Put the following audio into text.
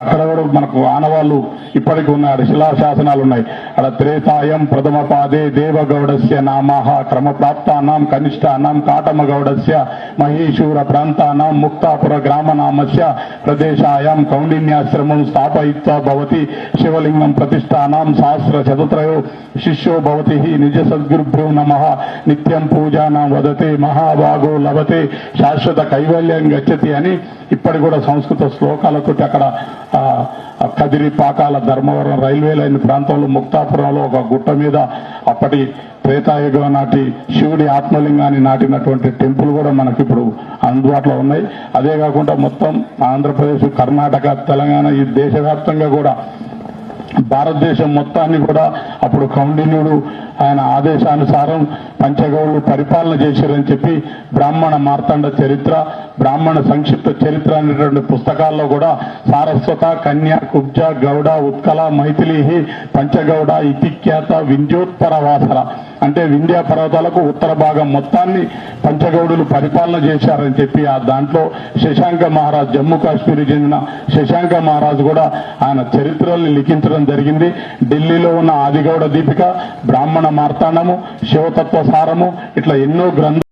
అక్కడ కూడా మనకు ఆనవాళ్ళు ఇప్పటికి ఉన్నాయి శిలాశాసనాలు ఉన్నాయి అక్కడ త్రేతాయం ప్రథమ పాదే దేవగౌడస్య నామాహ క్రమప్రాప్తానాం కనిష్టానాం కాటమగౌడస్య మహేశూర ప్రాంతానాం ముక్తాపుర గ్రామనామస్య ప్రదేశాయం ప్రదేశాయాం కౌండిన్యాశ్రమం స్థాపయిత్వా భవతి శివలింగం ప్రతిష్టానాం సహస్ర చతుత్రయో శిష్యో భవతి నిజ సద్గురుభ్యో నమ. నిత్యం పూజానాం వదతే మహాభాగో లభతే. శాశ్వత కైవల్యం గచ్చతి అని ఇప్పటి కూడా సంస్కృత శ్లోకాలతోటి అక్కడ కదిరి పాకాల ధర్మవరం రైల్వే లైన్ ప్రాంతంలో ముక్తాపురంలో ఒక గుట్ట మీద అప్పటి త్రేతాయుగం నాటి శివుడి ఆత్మలింగాన్ని నాటినటువంటి టెంపుల్ కూడా మనకి ఇప్పుడు అందుబాటులో ఉన్నాయి. అదే కాకుండా మొత్తం ఆంధ్రప్రదేశ్ కర్ణాటక తెలంగాణ ఈ దేశవ్యాప్తంగా కూడా భారతదేశం మొత్తాన్ని కూడా అప్పుడు కౌండిన్యుడు ఆయన ఆదేశానుసారం పంచగౌళ్ళు పరిపాలన చేశారని చెప్పి బ్రాహ్మణ మార్తాండ చరిత్ర బ్రాహ్మణ సంక్షిప్త చరిత్ర అనేటువంటి పుస్తకాల్లో కూడా సారస్వత కన్య కుబ్జ గౌడ ఉత్కల మైథిలి పంచగౌడ ఇతిఖ్యాత వింధ్యోత్పర వాసర. అంటే వింధ్యా పర్వతాలకు ఉత్తర భాగం మొత్తాన్ని పంచగౌడులు పరిపాలన చేశారని చెప్పి ఆ దాంట్లో శశాంక మహారాజ్ జమ్మూ కాశ్మీర్ చెందిన శశాంక మహారాజ్ కూడా ఆయన చరిత్రల్ని లిఖించడం జరిగింది. ఢిల్లీలో ఉన్న ఆదిగౌడ దీపిక బ్రాహ్మణ మార్తాండము శివతత్వ సారము ఇట్లా ఎన్నో గ్రంథాలు